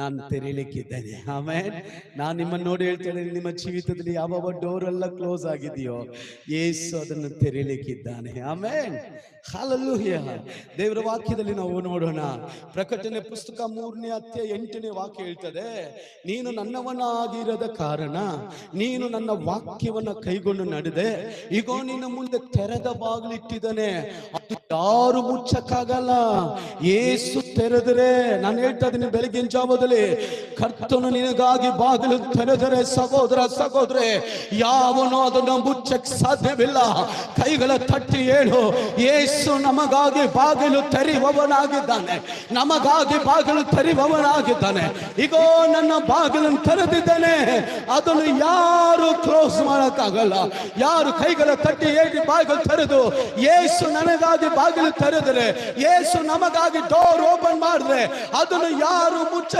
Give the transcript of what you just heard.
ನಾನು ತೆರೀಲಿಕ್ಕಿದ್ದೇನೆ. ಆಮೇಲೆ ನಾನು ನಿಮ್ಮನ್ನು ನೋಡಿ ಹೇಳ್ತೇನೆ ನಿಮ್ಮ ಜೀವಿತದಲ್ಲಿ ಯಾವ ಡೋರ್ ಎಲ್ಲ ಕ್ಲೋಸ್ ಆಗಿದೆಯೋ ಏಸು ಅದನ್ನು ತೆರೀಲಿಕ್ಕಿದ್ದಾನೆ. ಆಮೇಲೆ ಹಾಲಲ್ಲೂಹ್ಯ ದೇವರ ವಾಕ್ಯದಲ್ಲಿ ನಾವು ನೋಡೋಣ. ಪ್ರಕಟಣೆ ಪುಸ್ತಕ ಮೂರನೇ ಅಧ್ಯಾಯ ಎಂಟನೇ ವಾಕ್ಯ ಹೇಳ್ತದೆ, ನೀನು ನನ್ನವನಾಗಿರದ ಕಾರಣ, ನೀನು ನನ್ನ ವಾಕ್ಯವನ್ನ ಕೈಗೊಂಡು ನಡೆದೆ. ಈಗ ನಿನ್ನ ಮುಂದೆ ತೆರೆದ ಬಾಗಿಲಿಟ್ಟಿದ್ದಾನೆ. ಅದು ಯಾರು ಮುಚ್ಚಕ್ಕಾಗಲ್ಲ. ಏಸು ತೆರೆದರೆ, ನಾನು ಹೇಳ್ತಾ ಇದ್ದೀನಿ, ಬೆಳಗಿನ ಜಾವದಲ್ಲಿ ಕರ್ತನು ನಿನಗಾಗಿ ಬಾಗಿಲು ತೆರೆದರೆ ಸಹೋದರ ಸಹೋದ್ರೆ, ಯಾವನು ಅದನ್ನು ಮುಚ್ಚಕ್ ಸಾಧ್ಯವಿಲ್ಲ. ಕೈಗಳ ತಟ್ಟಿ ಹೇಳು ಏಸು ನಮಗಾಗಿ ಬಾಗಿಲು ತೆರೆಯುವವನಾಗಿದ್ದಾನೆ. ನಮಗಾಗಿ ಬಾಗಿಲು ತೆರೆಯುವವನಾಗಿದ್ದಾನೆ. ಈಗೋ ನನ್ನ ಬಾಗಿಲನ್ನು ತೆರೆದಿದ್ದೇನೆ. ಅದನ್ನು ಯಾರು ಕ್ಲೋಸ್ ಮಾಡಕ್ಕಾಗಲ್ಲ. ಯಾರು ಕೈಗಳ ತಟ್ಟಿ ಹೇಳಿ ಬಾಗಿಲು ತೆರೆದು, ಏಸು ನನಗಾಗಿ ಬಾಗಿಲು ತೆರೆದರೆ, ಏಸು ನಮಗಾಗಿ ಡೋರ್ ಓಪನ್ ಮಾಡಿದ್ರೆ, ಅದನ್ನು ಯಾರು ಮುಚ್ಚ